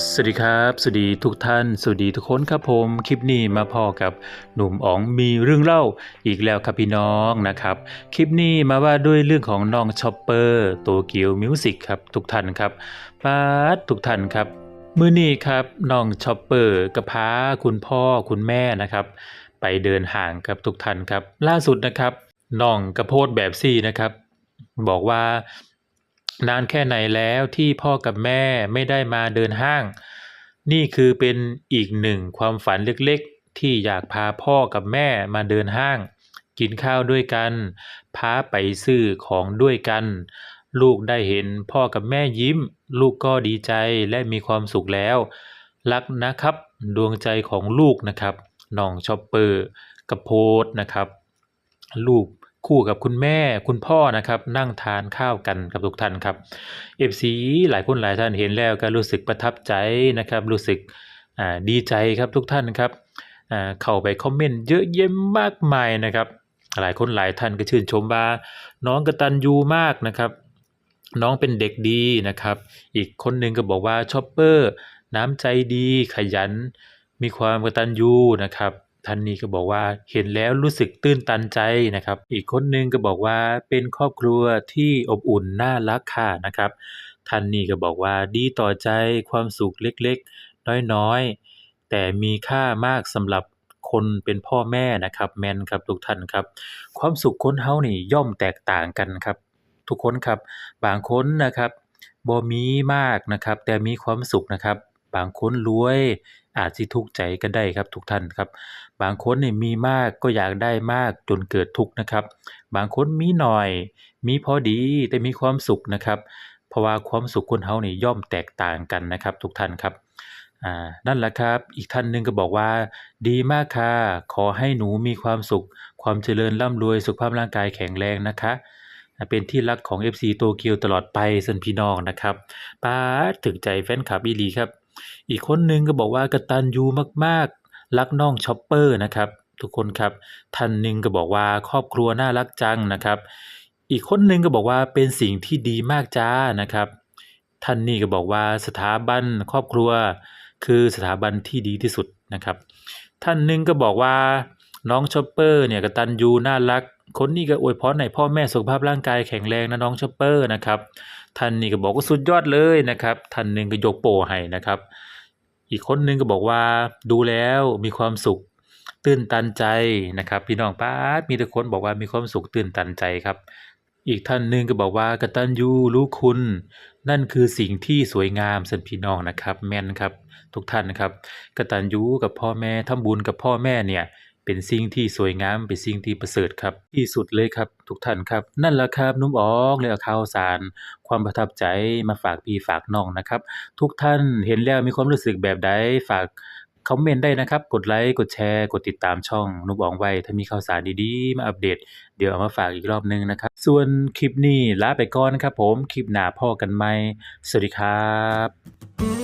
สวัสดีครับ สวัสดีทุกท่าน สวัสดีทุกคนครับผม คลิปนี้มาพอกับหนุ่มอ๋องมีเรื่องเล่าอีกแล้วครับพี่น้องนะครับ คลิปนี้มาว่าด้วยเรื่องของน้องชอปเปอร์ตัวเกียวมิวสิกครับทุกท่านครับปาดทุกท่านครับ มื้อนี้ครับน้องชอปเปอร์กับพาคุณพ่อคุณแม่นะครับ ไปเดินห่างครับทุกท่านครับ ล่าสุดนะครับน้องกระโพดแบบซี่นะครับ บอกว่า นานแค่ไหนแล้วที่พ่อกับแม่ไม่ได้มาเดินห้าง นี่คือเป็นอีกหนึ่งความฝันเล็กๆ ที่อยากพาพ่อกับแม่มาเดินห้าง กินข้าวด้วยกัน พาไปซื้อของด้วยกัน ลูกได้เห็นพ่อกับแม่ยิ้ม ลูกก็ดีใจและมีความสุขแล้ว รักนะครับ ดวงใจของลูกนะครับน้องชอปเปอร์กระโพดนะครับ ลูก คู่กับคุณแม่คุณพ่อนะครับ นั่งทานข้าวกันกับทุกท่านครับ FC หลายคนหลายท่านเห็นแล้วก็รู้สึกประทับใจนะครับ รู้สึกดีใจครับทุกท่านครับเข้าไปคอมเมนต์เยอะแยะมากมายนะครับ หลายคนหลายท่านก็ชื่นชมว่าน้องกระตัญญูมากนะครับ น้องเป็นเด็กดีนะครับ อีกคนหนึ่งก็บอกว่าชอปเปอร์น้ำใจดีขยัน มีความกระตัญญูนะครับ ท่านนี้ก็บอกว่าเห็นแล้วรู้สึกตื้นตันใจนะครับ อีกคนหนึ่งก็บอกว่าเป็นครอบครัวที่อบอุ่นน่ารักค่ะนะครับ ท่านนี้ก็บอกว่าดีต่อใจความสุขเล็กๆ น้อยๆ แต่มีค่ามากสำหรับคนเป็นพ่อแม่นะครับ แมนครับทุกท่านครับ ความสุขคนเฮานี่ย่อมแตกต่างกันครับ ทุกคนครับบางคนนะครับบ่มีมากนะครับ แต่มีความสุขนะครับ บางคนรวย อาจสิทุกข์ใจก็ได้ครับทุกท่านครับ บางคนเนี่ยมีมากก็อยากได้มากจนเกิดทุกข์นะครับ บางคนมีหน่อย มีพอดีแต่มีความสุขนะครับ เพราะว่าความสุขคนเฮาเนี่ย่อมแตกต่างกันนะครับทุกท่านครับอ่านั่นแหละครับ อีกท่านหนึ่งก็บอกว่า ดีมากค่ะ ขอให้หนูมีความสุข ความเจริญร่ำรวยสุขภาพร่างกายแข็งแรงนะคะเป็นที่รักของ FC โตเกียวตลอดไปสันพี่น้องนะครับป้าถึงใจแฟนคลับอีลีครับ อีกคนหนึ่งก็บอกว่ากตัญญูมากๆ รักน้องชอปเปอร์นะครับ ทุกคนครับท่านหนึ่งก็บอกว่าครอบครัวน่ารักจังนะครับ อีกคนหนึ่งก็บอกว่าเป็นสิ่งที่ดีมากจ้านะครับ ท่านนี้ก็บอกว่าสถาบันครอบครัว คือสถาบันที่ดีที่สุดนะครับ ท่านหนึ่งก็บอกว่า น้องชอปเปอร์เนี่ยกตัญญูน่ารัก คนนี้ก็อวยพรให้พ่อแม่สุขภาพร่างกายแข็งแรงนะน้องชอปเปอร์นะครับท่านนี้ก็บอกว่าสุดยอดเลยนะครับท่านหนึ่งก็ยกโปให้นะครับ อีกคนนึงก็บอกว่าดูแล้วมีความสุขตื้นตันใจนะครับ พี่น้องป้ามีแต่คนบอกว่ามีความสุขตื้นตันใจครับ อีกท่านหนึ่งก็บอกว่ากตัญญูรู้คุณ นั่นคือสิ่งที่สวยงามสันพี่น้องนะครับ แม่นครับ ทุกท่านนะครับกตัญญูกับพ่อแม่ทำบุญกับพ่อแม่เนี่ย เป็นสิ่งที่สวยงามเป็นสิ่งที่ประเสริฐครับที่สุดเลยครับทุกท่านครับ นั่นแหละครับนุ่มออกเลยข่าวสาร ความประทับใจมาฝากพี่ฝากน้องนะครับ ทุกท่านเห็นแล้วมีความรู้สึกแบบใดฝากคอมเมนต์ได้นะครับ กดไลค์ กดแชร์ กดติดตามช่องนุบอองไว้ ถ้ามีข่าวสารดีๆ มาอัปเดต เดี๋ยวเอามาฝากอีกรอบหนึงนะครับ ส่วนคลิปนี้ลาไปก่อนครับผม คลิปหน้าพ่อกันใหม่สวัสดีครับ